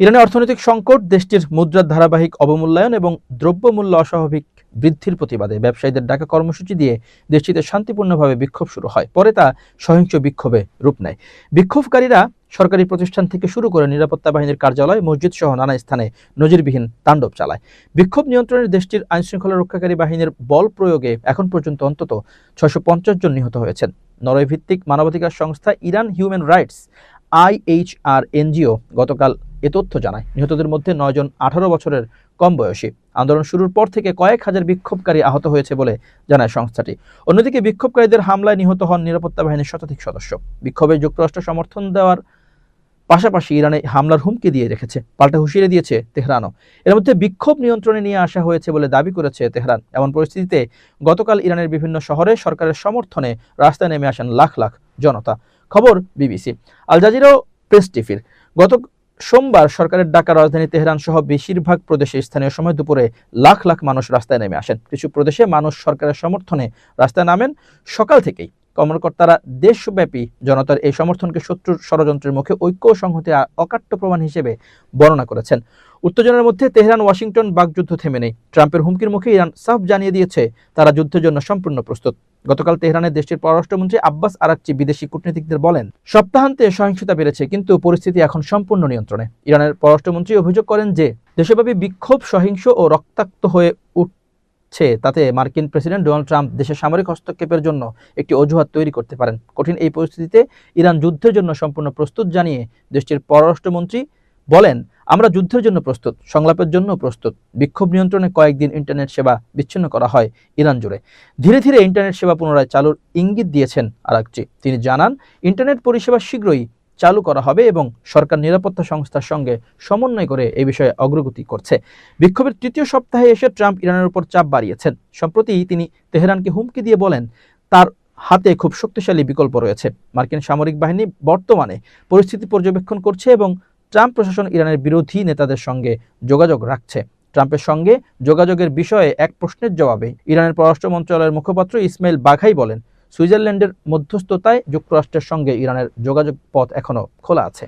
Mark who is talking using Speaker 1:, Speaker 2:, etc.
Speaker 1: ইরানের অর্থনৈতিক সংকট, দেশটির মুদ্রার ধারাবাহিক অবমূল্যায়ন এবং দ্রব্যমূল্য অস্বাভাবিক বৃদ্ধির প্রতিবাদে ব্যবসায়ীদের ডাকা কর্মসূচি দিয়ে দেশটিতে শান্তিপূর্ণভাবে বিক্ষোভ শুরু হয়। পরে তা সহিংস বিক্ষোভে রূপ নেয়। বিক্ষোভকারীরা সরকারি প্রতিষ্ঠান থেকে শুরু করে নিরাপত্তা বাহিনীর কার্যালয় মসজিদ সহ নানা স্থানে নজিরবিহীন তাণ্ডব চালায়। বিক্ষোভ নিয়ন্ত্রণের দেশটির আইনশৃঙ্খলা রক্ষাকারী বাহিনীর বল প্রয়োগে এখন পর্যন্ত অন্তত পঞ্চাশ জন নিহত হয়েছেন। নরওয়ে ভিত্তিক মানবাধিকার সংস্থা Iran human rights IHR NGO গতকাল এ তথ্য জানায়। নিহতদের মধ্যে নয়জন আঠারো বছরের কম বয়সী। আন্দোলন শুরুর পর থেকে কয়েক হাজার বিক্ষোভকারী আহত হয়েছে বলে জানায় সংস্থাটি। অন্যদিকে বিক্ষোভকারীদের হামলায় নিহত হন নিরাপত্তা বাহিনীর শতাধিক সদস্য। বিক্ষোভে যুক্তরাষ্ট্র সমর্থন দেওয়ার পাশাপাশি ইরানে হামলার হুমকি দিয়ে রেখেছে। পাল্টা হুঁশিয়ারি দিয়েছে তেহরানও। এর মধ্যে বিক্ষোভ নিয়ন্ত্রণে নিয়ে আসা হয়েছে বলে দাবি করেছে তেহরান। এমন পরিস্থিতিতে গতকাল ইরানের বিভিন্ন শহরে সরকারের সমর্থনে রাস্তায় নেমে আসেন লাখ লাখ জনতা। খবর বিবিসি। আল জাজিরাও প্রেস টিভির গত সোমবার সরকারের ডাকা রাজধানী তেহরান সহ বেশিরভাগ প্রদেশে স্থানীয় সময় দুপুরে লাখ লাখ মানুষ রাস্তায় নেমে আসেন। কিছু প্রদেশে মানুষ সরকারের সমর্থনে রাস্তায় নামেন। সকাল থেকেই কর্মকর্তারা দেশব্যাপী জনতার এই সমর্থনকে শত্রুর ষড়যন্ত্রের মুখে ঐক্য সংহতি অকাট্য প্রমাণ হিসেবে বর্ণনা করেছেন। উত্তেজনার মধ্যে তেহরান, ওয়াশিংটন বাকযুদ্ধ থেমে নেই। ট্রাম্পের হুমকির মুখে ইরান সাফ জানিয়ে দিয়েছে, তারা যুদ্ধের জন্য সম্পূর্ণ প্রস্তুত। গতকাল তেহরানের দেশটির পররাষ্ট্রমন্ত্রী আব্বাস আরাকচি বিদেশি কূটনীতিকদের বলেন, সপ্তাহান্তে সহিংসতা বেড়েছে, কিন্তু পরিস্থিতি এখন সম্পূর্ণ নিয়ন্ত্রণে। ইরানের পররাষ্ট্রমন্ত্রী অভিযোগ করেন যে, দেশব্যাপী বিক্ষোভ সহিংস ও রক্তাক্ত হয়ে উঠছে তাতে মার্কিন প্রেসিডেন্ট ডোনাল্ড ট্রাম্প দেশের সামরিক হস্তক্ষেপের জন্য একটি অজুহাত তৈরি করতে পারেন। কঠিন এই পরিস্থিতিতে ইরান যুদ্ধের জন্য সম্পূর্ণ প্রস্তুত জানিয়ে দেশটির পররাষ্ট্রমন্ত্রী বলেন, আমরা যুদ্ধের জন্য প্রস্তুত, সংলাপের জন্য প্রস্তুত। বিক্ষোভ নিয়ন্ত্রণে কয়েকদিন ইন্টারনেট সেবা বিচ্ছিন্ন করা হয় ইরান জুড়ে। ধীরে ধীরে ইন্টারনেট সেবা পুনরায় চালুর ইঙ্গিত দিয়েছেন আরাকচি। তিনি জানান, ইন্টারনেট পরিষেবা শীঘ্রই চালু করা হবে এবং সরকার নিরাপত্তা সংস্থার সঙ্গে সমন্বয় করে এই বিষয়ে অগ্রগতি করছে। বিক্ষোভের তৃতীয় সপ্তাহে এসে ট্রাম্প ইরানের উপর চাপ বাড়িয়েছেন। সম্প্রতি তিনি তেহরানকে হুমকি দিয়ে বলেন, তার হাতে খুব শক্তিশালী বিকল্প রয়েছে। মার্কিন সামরিক বাহিনী বর্তমানে পরিস্থিতি পর্যবেক্ষণ করছে এবং ট্রাম্প প্রশাসন ইরানের বিরোধী নেতাদের সঙ্গে যোগাযোগ রাখছে। ট্রাম্পের সঙ্গে যোগাযোগের বিষয়ে এক প্রশ্নের জবাবে ইরানের পররাষ্ট্র মন্ত্রণালয়ের মুখপাত্র ইসমাইল বাঘাই বলেন সুইজারল্যান্ডের মধ্যস্থতায় যুক্তরাষ্ট্রের সঙ্গে ইরানের যোগাযোগ পথ এখনও খোলা আছে।